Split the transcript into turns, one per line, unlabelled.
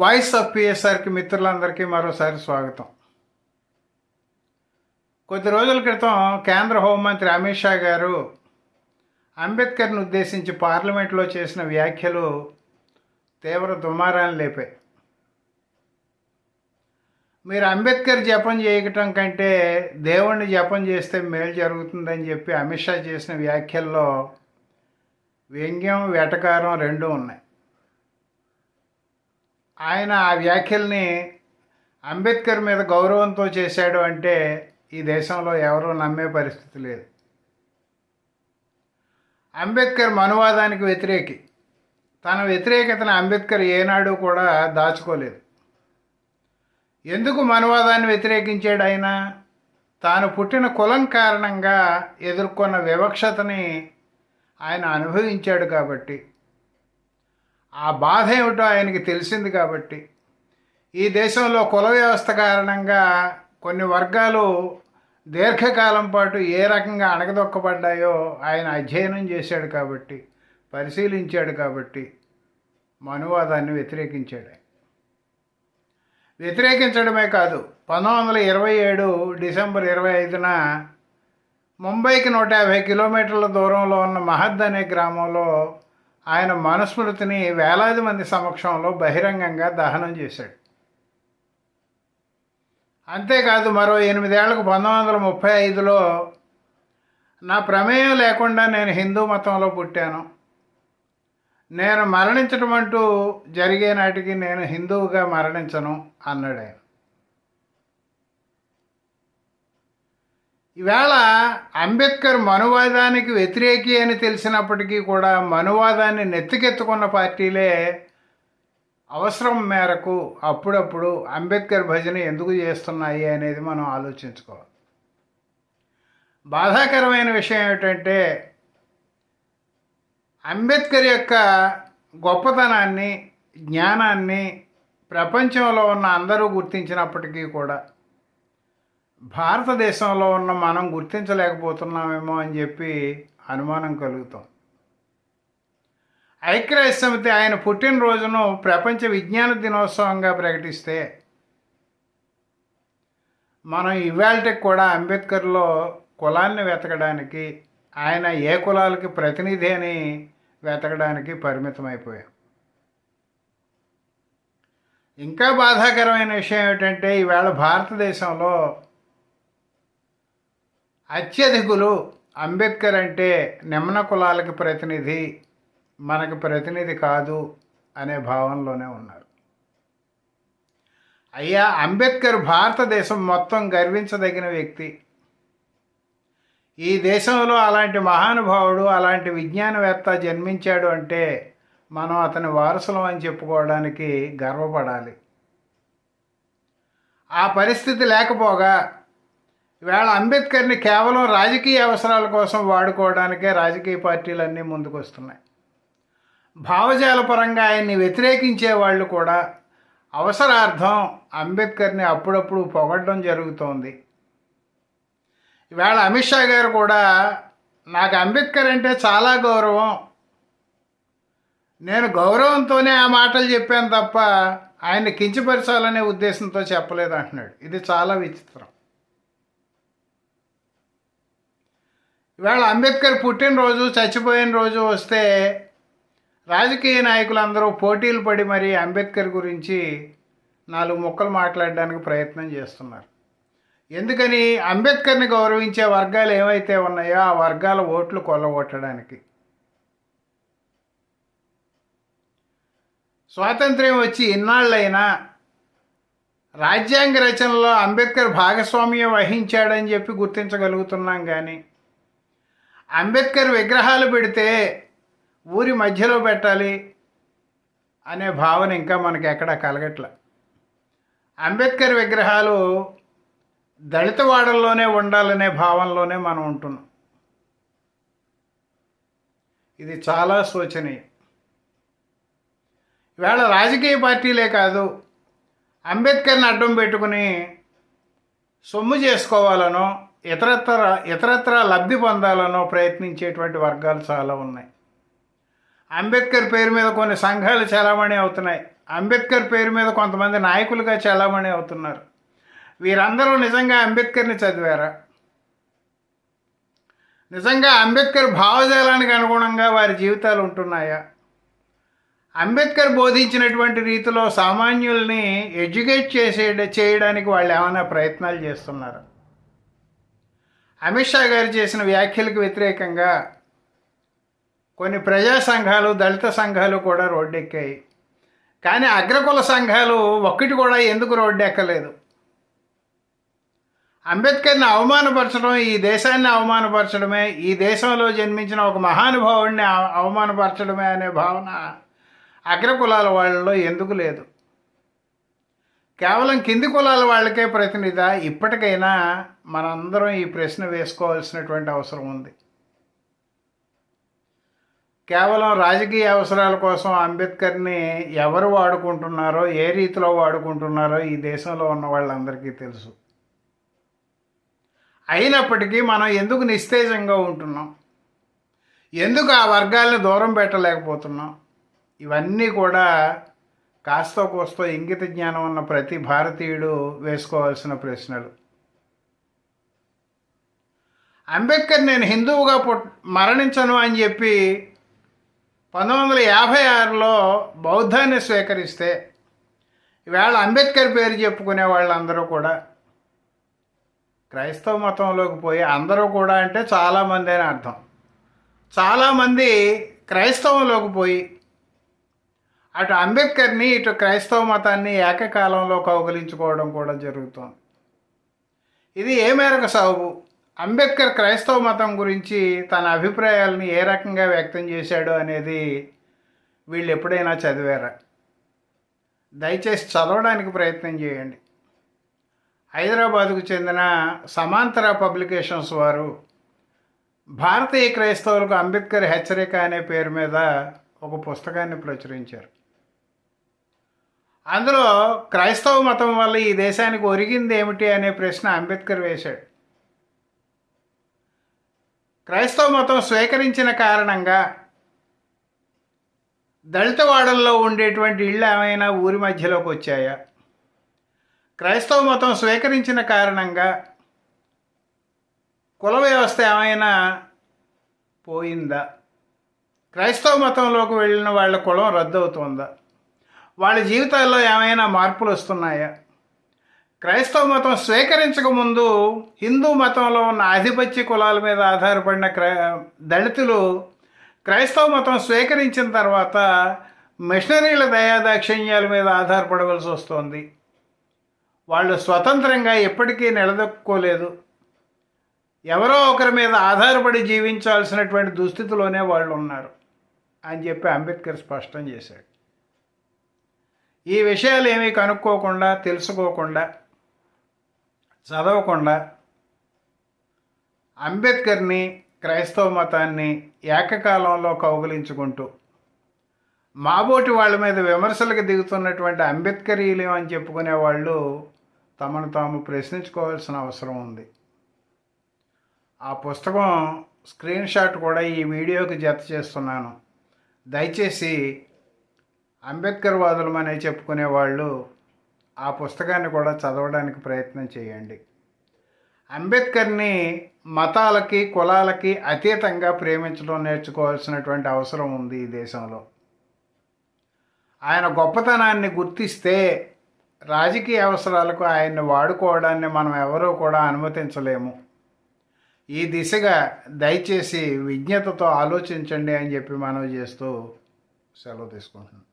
Voice of పిఎస్ఆర్కి మిత్రులందరికీ మరోసారి స్వాగతం. కొద్ది రోజుల క్రితం కేంద్ర హోంమంత్రి అమిత్ షా గారు అంబేద్కర్ను ఉద్దేశించి పార్లమెంట్లో చేసిన వ్యాఖ్యలు తీవ్ర దుమారాన్ని లేపాయి. మీరు అంబేద్కర్ జపం చేయటం కంటే దేవుణ్ణి జపం చేస్తే మేలు జరుగుతుందని చెప్పి అమిత్ షా చేసిన వ్యాఖ్యల్లో వ్యంగ్యం వెటకారం రెండూ ఉన్నాయి. ఆయన ఆ వ్యాఖ్యల్ని అంబేద్కర్ మీద గౌరవంతో చేశాడు అంటే ఈ దేశంలో ఎవరూ నమ్మే పరిస్థితి లేదు. అంబేద్కర్ మనువాదానికి వ్యతిరేకి. తన వ్యతిరేకతను అంబేద్కర్ ఏనాడు కూడా దాచుకోలేదు. ఎందుకు మనువాదాన్ని వ్యతిరేకించాడు ఆయన? తాను పుట్టిన కులం కారణంగా ఎదుర్కొన్న వివక్షతని ఆయన అనుభవించాడు కాబట్టి. ఆ బాధ ఏమిటో ఆయనకి తెలిసింది కాబట్టి ఈ దేశంలో కుల వ్యవస్థ కారణంగా కొన్ని వర్గాలు దీర్ఘకాలం పాటు ఏ రకంగా అణగదొక్కబడ్డాయో ఆయన అధ్యయనం చేశాడు కాబట్టి పరిశీలించాడు కాబట్టి మనువాదాన్ని వ్యతిరేకించాడు. వ్యతిరేకించడమే కాదు పంతొమ్మిది వందల ఇరవై ఏడు డిసెంబర్ ఇరవై ఐదున ముంబైకి నూట యాభై కిలోమీటర్ల దూరంలో ఉన్న మహద్ అనే గ్రామంలో ఆయన మనుస్మృతిని వేలాది మంది సమక్షంలో బహిరంగంగా దహనం చేశాడు. అంతేకాదు మరో ఎనిమిదేళ్ళకు పంతొమ్మిది వందల ముప్పై ఐదులో నా ప్రమేయం లేకుండా నేను హిందూ మతంలో పుట్టాను. నేను మరణించడం అంటూ జరిగే నాటికి నేను హిందువుగా మరణించను అన్నాడు ఆయన ఈవేళ అంబేద్కర్ మనువాదానికి వ్యతిరేకి అని తెలిసినప్పటికీ కూడా మనువాదాన్ని నెత్తికెత్తుకున్న పార్టీలే అవసరం మేరకు అప్పుడప్పుడు అంబేద్కర్ భజన ఎందుకు చేస్తున్నాయి అనేది మనం ఆలోచించుకోవాలి. బాధాకరమైన విషయం ఏమిటంటే అంబేద్కర్ యొక్క గొప్పతనాన్ని జ్ఞానాన్ని ప్రపంచంలో ఉన్న అందరూ గుర్తించినప్పటికీ కూడా భారతదేశంలో ఉన్న మనం గుర్తించలేకపోతున్నామేమో అని చెప్పి అనుమానం కలుగుతాం. ఐక్యరాజ్య సమితి ఆయన పుట్టినరోజును ప్రపంచ విజ్ఞాన దినోత్సవంగా ప్రకటిస్తే మనం ఇవాళకి కూడా అంబేద్కర్లో కులాన్ని వెతకడానికి ఆయన ఏ కులాలకి ప్రతినిధి అని వెతకడానికి పరిమితమైపోయాం. ఇంకా బాధాకరమైన విషయం ఏమిటంటే ఈవేళ భారతదేశంలో అత్యధికులు అంబేద్కర్ అంటే నిమ్న కులాలకి ప్రతినిధి మనకి ప్రతినిధి కాదు అనే భావనలోనే ఉన్నారు. అయ్యా అంబేద్కర్ భారతదేశం మొత్తం గర్వించదగిన వ్యక్తి. ఈ దేశంలో అలాంటి మహానుభావుడు అలాంటి విజ్ఞానవేత్త జన్మించాడు అంటే మనం అతని వారసులం అని చెప్పుకోవడానికి గర్వపడాలి. ఆ పరిస్థితి లేకపోగా ఇవాళ అంబేద్కర్ని కేవలం రాజకీయ అవసరాల కోసం వాడుకోవడానికే రాజకీయ పార్టీలన్నీ ముందుకు వస్తున్నాయి భావజాల పరంగా ఆయన్ని వ్యతిరేకించే వాళ్ళు కూడా అవసరార్థం అంబేద్కర్ని అప్పుడప్పుడు పొగడడం జరుగుతోంది. ఇవాళ అమిత్ షా గారు కూడా నాకు అంబేద్కర్ అంటే చాలా గౌరవం. నేను గౌరవంతోనే ఆ మాటలు చెప్పాను తప్ప ఆయన్ని కించపరచాలనే ఉద్దేశంతో చెప్పలేదు అంటున్నాడు. ఇది చాలా విచిత్రం. ఇవాళ అంబేద్కర్ పుట్టినరోజు చచ్చిపోయిన రోజు వస్తే రాజకీయ నాయకులందరూ పోటీలు పడి మరి అంబేద్కర్ గురించి నాలుగు ముక్కలు మాట్లాడడానికి ప్రయత్నం చేస్తున్నారు. ఎందుకని? అంబేద్కర్ని గౌరవించే వర్గాలు ఏవైతే ఉన్నాయో ఆ వర్గాల ఓట్లు కొల్లగొట్టడానికి. స్వాతంత్ర్యం వచ్చి ఇన్నాళ్ళైనా రాజ్యాంగ రచనలో అంబేద్కర్ భాగస్వామ్యం వహించాడని చెప్పి గుర్తించగలుగుతున్నాం కానీ అంబేద్కర్ విగ్రహాలు పెడితే ఊరి మధ్యలో పెట్టాలి అనే భావన ఇంకా మనకి ఎక్కడా కలగట్ల. అంబేద్కర్ విగ్రహాలు దళితవాడల్లోనే ఉండాలనే భావనలోనే మనం ఉంటున్నాం. ఇది చాలా శోచనీయం. ఇవాళ రాజకీయ పార్టీలే కాదు అంబేద్కర్ని అడ్డం పెట్టుకుని సొమ్ము చేసుకోవాలనో ఇతరత్ర ఇతరత్ర లబ్ధి పొందాలనో ప్రయత్నించేటువంటి వర్గాలు చాలా ఉన్నాయి. అంబేద్కర్ పేరు మీద కొన్ని సంఘాలు చలామణి అవుతున్నాయి. అంబేద్కర్ పేరు మీద కొంతమంది నాయకులుగా చలామణి అవుతున్నారు. వీరందరూ నిజంగా అంబేద్కర్ని చదివారా? నిజంగా అంబేద్కర్ భావజాలానికి అనుగుణంగా వారి జీవితాలు ఉంటున్నాయా? అంబేద్కర్ బోధించినటువంటి రీతిలో సామాన్యుల్ని ఎడ్యుకేట్ చేసే చేయడానికి వాళ్ళు ఏమైనా ప్రయత్నాలు చేస్తున్నారు? అమిత్ షా గారు చేసిన వ్యాఖ్యలకు వ్యతిరేకంగా కొన్ని ప్రజా సంఘాలు దళిత సంఘాలు కూడా రోడ్డెక్కాయి. కానీ అగ్రకుల సంఘాలు ఒక్కటి కూడా ఎందుకు రోడ్డెక్కలేదు? అంబేద్కర్ని అవమానపరచడం ఈ దేశాన్ని అవమానపరచడమే ఈ దేశంలో జన్మించిన ఒక మహానుభావుడిని అవమానపరచడమే అనే భావన అగ్రకులాల వాళ్ళలో ఎందుకు లేదు? కేవలం కింది కులాల వాళ్ళకే ప్రతినిధి ఇప్పటికైనా మనందరం ఈ ప్రశ్న వేసుకోవాల్సినటువంటి అవసరం ఉంది. కేవలం రాజకీయ అవసరాల కోసం అంబేద్కర్ని ఎవరు వాడుకుంటున్నారో ఏ రీతిలో వాడుకుంటున్నారో ఈ దేశంలో ఉన్న వాళ్ళందరికీ తెలుసు. అయినప్పటికీ మనం ఎందుకు నిస్తేజంగా ఉంటున్నాం? ఎందుకు ఆ వర్గాలను దూరం పెట్టలేకపోతున్నాం? ఇవన్నీ కూడా కాస్తో కోస్తో ఇంగిత జ్ఞానం ఉన్న ప్రతి భారతీయుడు వేసుకోవాల్సిన ప్రశ్నలు. అంబేద్కర్ నేను హిందువుగా పుట్ మరణించను అని చెప్పి పంతొమ్మిది వందల యాభై ఆరులో బౌద్ధాన్ని స్వీకరిస్తే ఈవేళ అంబేద్కర్ పేరు చెప్పుకునే వాళ్ళందరూ కూడా క్రైస్తవ మతంలోకి పోయి అందరూ కూడా అంటే చాలామంది అని అర్థం. చాలామంది క్రైస్తవంలోకి పోయి అటు అంబేద్కర్ని ఇటు క్రైస్తవ మతాన్ని ఏకకాలంలో కౌగలించుకోవడం కూడా జరుగుతోంది. ఇది ఏ మేరకు సాగు? అంబేద్కర్ క్రైస్తవ మతం గురించి తన అభిప్రాయాలను ఏ రకంగా వ్యక్తం చేశాడు అనేది వీళ్ళు ఎప్పుడైనా చదివారా? దయచేసి చదవడానికి ప్రయత్నం చేయండి. హైదరాబాదుకు చెందిన సమాంతర పబ్లికేషన్స్ వారు భారతీయ క్రైస్తవులకు అంబేద్కర్ హెచ్చరిక అనే పేరు మీద ఒక పుస్తకాన్ని ప్రచురించారు. అందులో క్రైస్తవ మతం వల్ల ఈ దేశానికి ఒరిగింది ఏమిటి అనే ప్రశ్న అంబేద్కర్ వేశాడు. క్రైస్తవ మతం స్వీకరించిన కారణంగా దళితవాడల్లో ఉండేటువంటి ఇళ్ళు ఏమైనా ఊరి మధ్యలోకి వచ్చాయా? క్రైస్తవ మతం స్వీకరించిన కారణంగా కుల వ్యవస్థ ఏమైనా పోయిందా? క్రైస్తవ మతంలోకి వెళ్ళిన వాళ్ళ కులం రద్దవుతుందా? వాళ్ళ జీవితాల్లో ఏమైనా మార్పులు వస్తున్నాయా? క్రైస్తవ మతం స్వీకరించకముందు హిందూ మతంలో ఉన్న ఆధిపత్య కులాల మీద ఆధారపడిన క్రై దళితులు క్రైస్తవ మతం స్వీకరించిన తర్వాత మిషనరీల దయాదాక్షిణ్యాల మీద ఆధారపడవలసి వస్తుంది. వాళ్ళు స్వతంత్రంగా ఎప్పటికీ నిలదొక్కుకోలేదు. ఎవరో ఒకరి మీద ఆధారపడి జీవించాల్సినటువంటి దుస్థితిలోనే వాళ్ళు ఉన్నారు అని చెప్పి అంబేద్కర్ స్పష్టం చేశాడు. ఈ విషయాలు ఏమీ కనుక్కోకుండా తెలుసుకోకుండా చదవకుండా అంబేద్కర్ని క్రైస్తవ మతాన్ని ఏకకాలంలో కౌగులించుకుంటూ మాబోటి వాళ్ళ మీద విమర్శలకు దిగుతున్నటువంటి అంబేద్కరీలు అని చెప్పుకునే వాళ్ళు తమను తాము ప్రశ్నించుకోవాల్సిన అవసరం ఉంది. ఆ పుస్తకం స్క్రీన్ షాట్ కూడా ఈ వీడియోకి జత చేస్తున్నాను. దయచేసి అంబేద్కర్ వాదులమనే చెప్పుకునే వాళ్ళు ఆ పుస్తకాన్ని కూడా చదవడానికి ప్రయత్నం చేయండి. అంబేద్కర్ని మతాలకి కులాలకి అతీతంగా ప్రేమించడం నేర్చుకోవాల్సినటువంటి అవసరం ఉంది ఈ దేశంలో. ఆయన గొప్పతనాన్ని గుర్తిస్తే రాజకీయ అవసరాలకు ఆయన్ని వాడుకోవడాన్ని మనం ఎవరూ కూడా అనుమతించలేము. ఈ దిశగా దయచేసి విజ్ఞతతో ఆలోచించండి అని చెప్పి మనం చేస్తూ సెలవు తీసుకుంటున్నాను.